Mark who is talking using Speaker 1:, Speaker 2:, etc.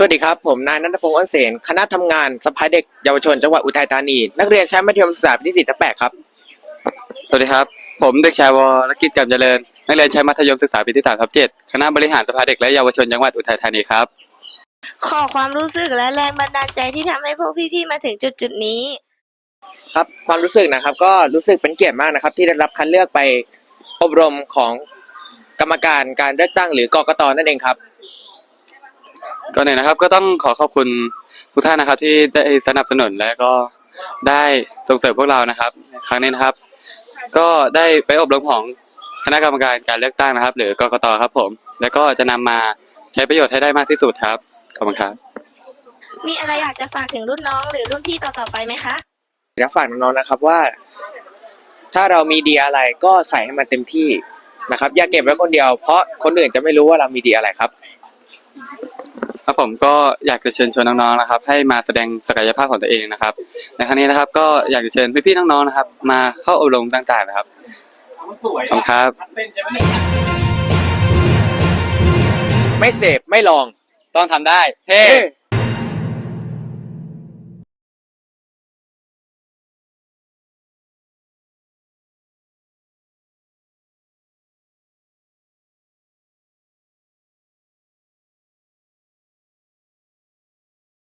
Speaker 1: สวัสดีครับ ผมนายนันทพงศ์อ้นเสนคณะทำงานสภาเด็กเยาวชนจังหวัดอุทัยธานี นักเรียนชั้นมัธยมศึกษาปีที่สี่ทับแปดครับ
Speaker 2: สวัสดีครับ ผมเด็กชายวรกิจกำเจริญ นักเรียนชั้นมัธยมศึกษาปีที่สามทับเจ็ดคณะบริหารสภาเด็กและเยาวชนจังหวัดอุทัยธานีครับ
Speaker 3: ขอความรู้สึกและแรงบันดาลใจที่ทำให้พวกพี่ๆมาถึงจุดจุดๆนี้
Speaker 1: ครับความรู้สึกนะครับก็รู้สึกเป็นเกียรติมากนะครับ ที่ได้รับคัดเลือกไปอบรมของกรรมการการเลือกตั้งหรือกกตนั่นเองครับ
Speaker 2: ก่อนอื่นนะครับ ก็ต้องขอขอบคุณทุกท่านนะครับ ที่ได้สนับสนุนและก็ได้ส่งเสริมพวกเรานะครับในครั้งนี้นะครับ ก็ได้ไปอบรมของคณะกรรมการการเลือกตั้งนะครับ หรือกกตครับผม แล้วก็จะนำมาใช้ประโยชน์ให้ได้มากที่สุดครับขอบคุณครับ
Speaker 3: มีอะไรอยากจะฝากถึงรุ่นน้องหรือรุ่นพี่ต่อๆไปไหมคะ
Speaker 1: อยากฝากน้องๆนะครับว่า ถ้าเรามีดีอะไรก็ใส่ให้มันเต็มที่นะครับ อย่าเก็บไว้คนเดียวเพราะคนอื่นจะไม่รู้ว่าเรามีดีอะไรครับ
Speaker 2: ครับผมก็อยากจะเชิญชวนน้องๆนะครับ ให้มาแสดงศักยภาพของตัวเองนะครับ ในครั้งนี้นะครับก็อยากจะเชิญพี่ๆน้องๆนะครับ มาเข้าอบรมต่างๆนะครับขอบคุณครับ
Speaker 1: ไม่เสพไม่ลอง
Speaker 2: ต้องทำได้ เฮ้
Speaker 1: เฮ้